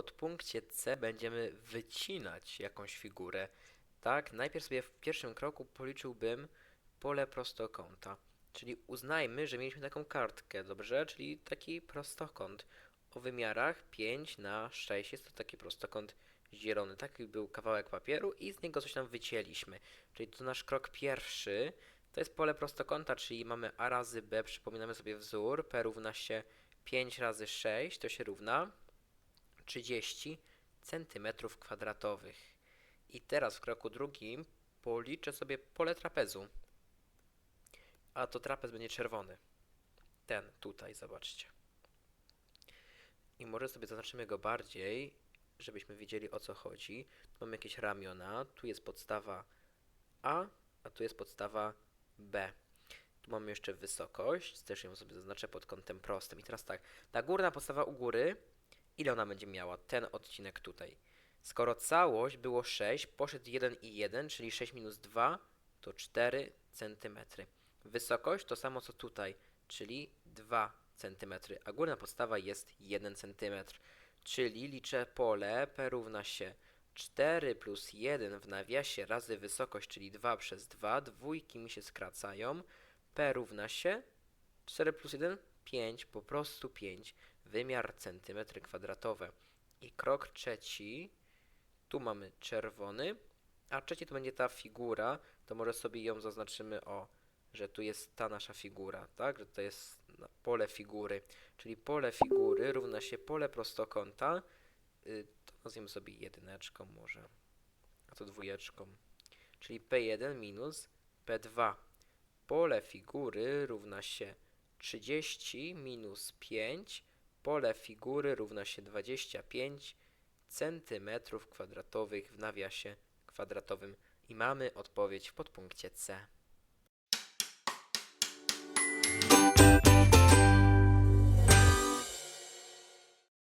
podpunkcie C będziemy wycinać jakąś figurę. Tak, najpierw sobie w pierwszym kroku policzyłbym pole prostokąta. Czyli uznajmy, że mieliśmy taką kartkę, dobrze? Czyli taki prostokąt o wymiarach 5 na 6. Jest to taki prostokąt zielony. Taki był kawałek papieru i z niego coś tam wycięliśmy. Czyli to nasz krok pierwszy. To jest pole prostokąta, czyli mamy a razy b, przypominamy sobie wzór, p równa się 5 razy 6, to się równa 30 centymetrów kwadratowych. I teraz w kroku drugim policzę sobie pole trapezu. A to trapez będzie czerwony. Ten tutaj, zobaczcie. I może sobie zaznaczymy go bardziej, żebyśmy wiedzieli o co chodzi. Tu mamy jakieś ramiona, tu jest podstawa A, a tu jest podstawa B. Tu mamy jeszcze wysokość, też ją sobie zaznaczę pod kątem prostym. I teraz tak, ta górna podstawa u góry, ile ona będzie miała? Ten odcinek tutaj. Skoro całość było 6, poszedł 1 i 1, czyli 6 minus 2 to 4 cm. Wysokość to samo co tutaj, czyli 2 cm, a górna podstawa jest 1 cm. Czyli liczę pole P równa się 4 plus 1 w nawiasie razy wysokość, czyli 2 przez 2, dwójki mi się skracają, P równa się 4 plus 1, 5, po prostu 5, wymiar centymetry kwadratowe. I krok trzeci, tu mamy czerwony, a trzeci to będzie ta figura, to może sobie ją zaznaczymy o, że tu jest ta nasza figura, tak, że to jest pole figury, czyli pole figury równa się pole prostokąta, y, to nazwiemy sobie jedyneczką może, a to dwójeczką, czyli P1 minus P2. Pole figury równa się 30 minus 5. Pole figury równa się 25 centymetrów kwadratowych w nawiasie kwadratowym. I mamy odpowiedź w podpunkcie C.